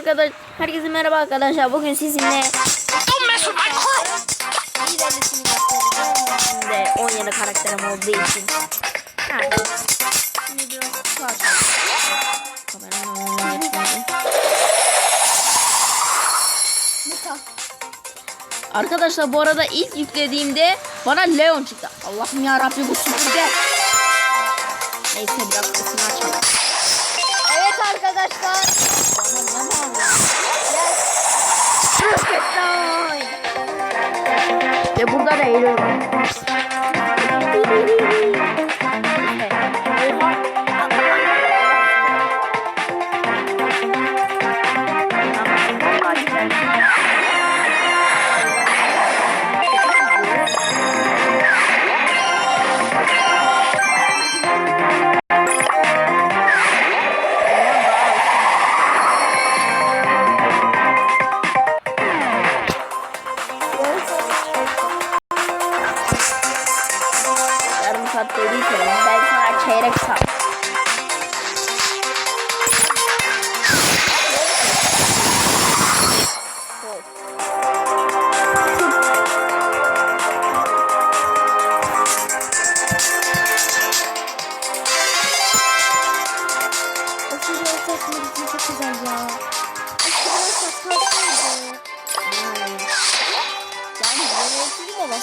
arkadaş. Herkese merhaba arkadaşlar. Bugün sizinle ilerisini göstereceğim. Benim de 17 karakterim olduğu için. Yani. Şimdi biraz. Kameranın. Arkadaşlar bu arada ilk yüklediğimde bana Leon çıktı. Allah'ım ya Rabbi bu süpürge. Neyse biraz sesini açalım. Evet arkadaşlar. Bana ne bağırıyor? Ve burada da eğiliyorum.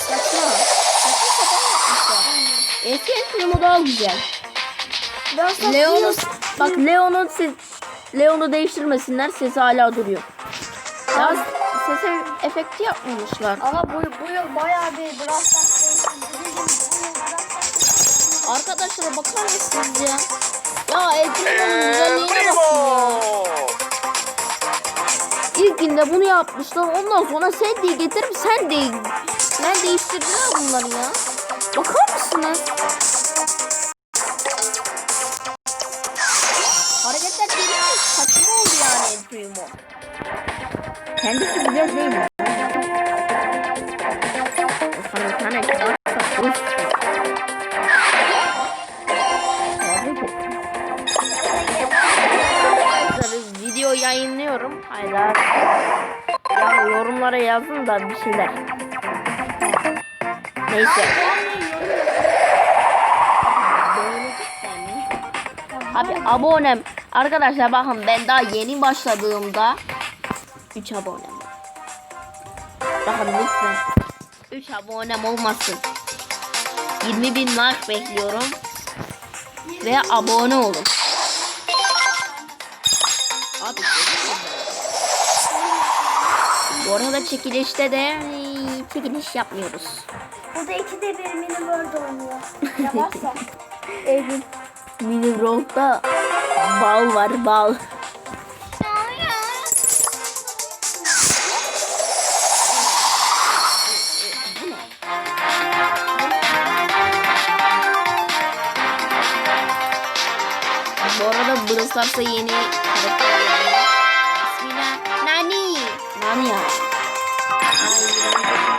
Saçma. Saçma sapan yapmışlar. Eski filmi daha güzel. Biraz Leon'u bak Leon'un ses Leon'u değiştirmesinler sesi hala duruyor. Ya ses efekti yapmamışlar. Ama bu, bu yıl bayağı bir Brawl Stars Arkadaşlara bakar mısınız ya? Ya Elfin'in El güzelliğine bakın ya. Primo! İlk günde bunu yapmışlar. Ondan sonra sen de getirip sen de ben değiştirdiler bunları ya. Bakar mısınız? Hareketler değil saçma oldu yani El Primo. Kendisi güzel değil mi? O sana bir tane çıkarsa. Arkadaşlar video yayınlıyorum. Haydar. Ya yorumlara yazın da bir şeyler. Neyse. Abi abonem. Arkadaşlar bakın ben daha yeni başladığımda 3 abonem var. Bakın lütfen. 3 abonem olmasın. 20 bin like bekliyorum. Ve abone olun. Abi bu arada çekilişte de çekiliş yapmıyoruz. Burada ikide bir mini world oynuyor. Yaparsa. Evet. Mini World'da bal var bal. Bu arada Brawl yeni karakter geldi. İsmi ne? Nani. Nani ya. Aynen.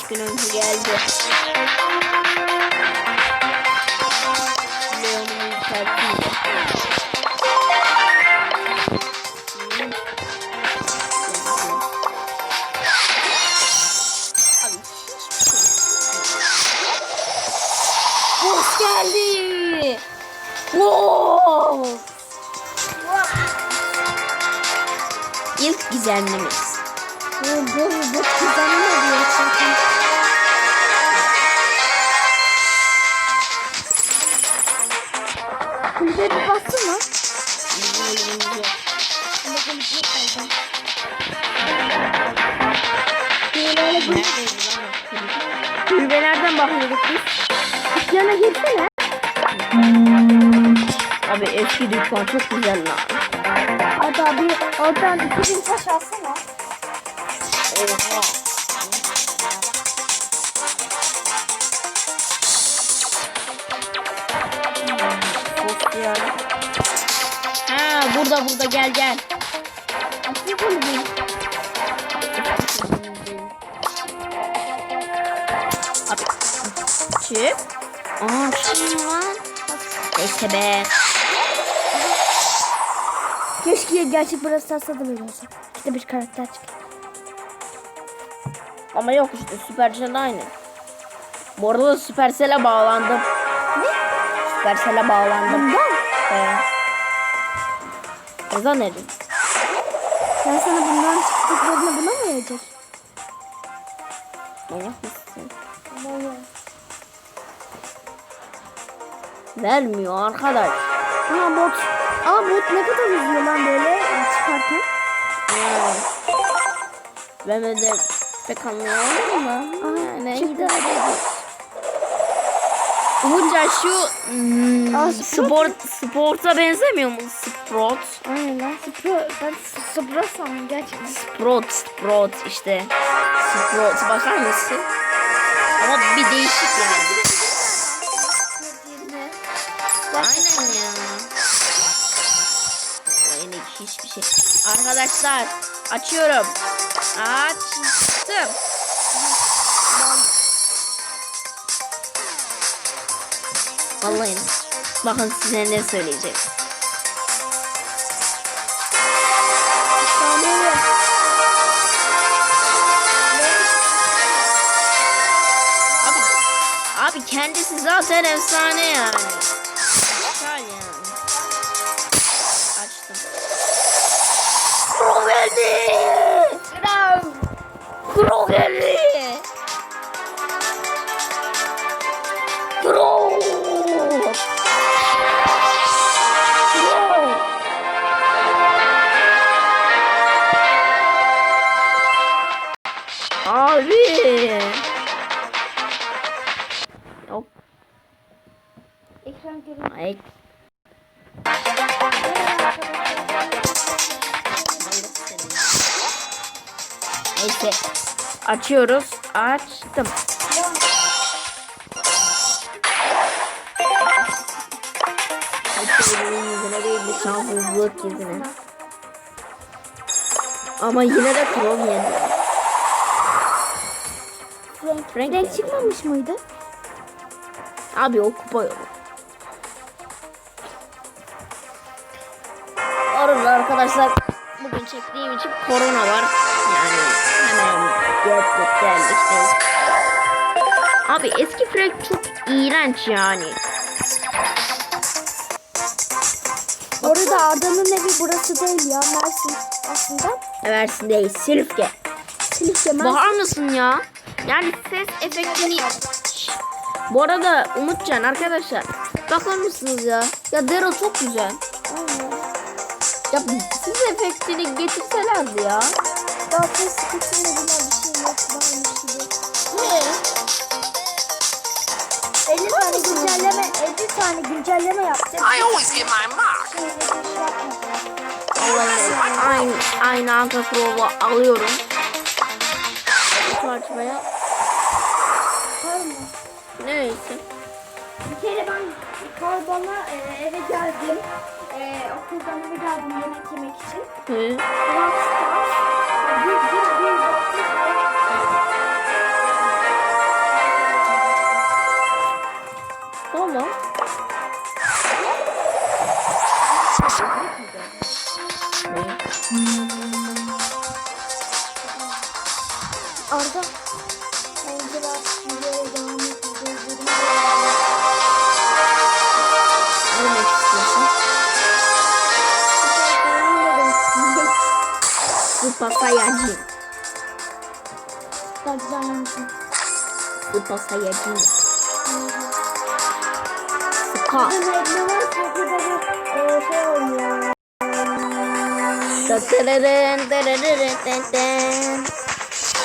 Birkaç gün önce geldi. Leon'u yükselteyim. Abi hiçbir şey Boss geldi. Wow. İlk gizemlimiz. Bu bu bu kızanın oluyor zaten. Kulübe bir baksana. Bizim elimizde. Ama kulübe kaldım. Böyle öyle bir Neredeydi lan o kulübe? Kulübe nereden bakıyorduk biz? yana girsene. Abi eski dükkan çok güzel lan. Hadi abi oradan 2000 taş alsana. Oha. Ha burada burada gel gel. Çık. Aa kim lan? Neyse be. Keşke gerçek Brawl Stars'ta da böyle olsa. İşte bir karakter çıkıyor. Ama yok işte Supercell aynı. Bu arada da Supercell'e bağlandım. Ne? Supercell'e bağlandım. Bundan. Ee, ne zannedin? Ben sana bundan çıktıklarını buna mı verecek? Manyak mısın? Vallahi. Vermiyor arkadaş. Aa bot. Aa bot ne kadar uzuyor lan böyle çıkarken. Ya. Ben idare ediyoruz. Umutcan şu hmm, Aa, spor, sporta benzemiyor mu? Sprot. Aynen lan. Spro, ben Spro sandım gerçekten. Sprot, Sprot işte. Sprot bakar mısın? Ama bir değişik yani. Aynen ya. Yine hiçbir şey. Arkadaşlar açıyorum. Açtım. Vallahi bakın size ne söyleyecek. Abi, abi kendisi zaten efsane yani. Güzel yani. Açtım. Geldi. Kuro. Kuro. Abi. Açıyoruz. Açtım. Yüzüne değil bir şanssızlık yüzüne. Ama yine de Chrome yendi. Renk geldi. çıkmamış mıydı? Abi o kupa yolu. Arada arkadaşlar bugün çektiğim için korona var. Yani hemen geldik. Abi eski Frank çok iğrenç yani. Orada adamın evi burası değil ya Mersin aslında. Versin değil Silifke. Silifke Mersin. Bakar mısın ya? Yani ses efektini... Şş, Bu arada Umutcan arkadaşlar bakar mısınız ya? Ya Dero çok güzel. Aynen. Ya ses efektini getirselerdi ya. Daha ses sıkıntıyla bile bir şey yok. Varmış gibi. Ne? 50 tane güncelleme, 50 tane güncelleme yapacak. I always get my mark. Aynı aynı Anka Crow'u alıyorum. Pardon. neyse. Bir kere ben karbona e, eve geldim. E, okuldan eve geldim yemek yemek için. Hı. Brawl Stars. Bir, bir, bir baktım. Tamam. Arda. Bence e, şey oynuyor. Tadırırın, dırırırın, dın dın.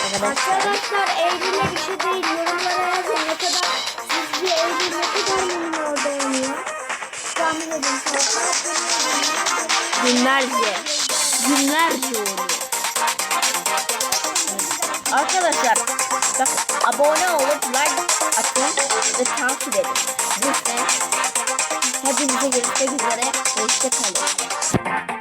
Arkadaşlar. Arkadaşlar Eylül'e bir şey değil. Yorumlara yazın ne kadar sizce ne kadar memnun orada oynuyor. Tahmin edin. Günlerce. Günlerce oluyor. Arkadaşlar bak abone olup like atın ve takip edin. Lütfen. Hepinize görüşmek üzere. Hoşçakalın.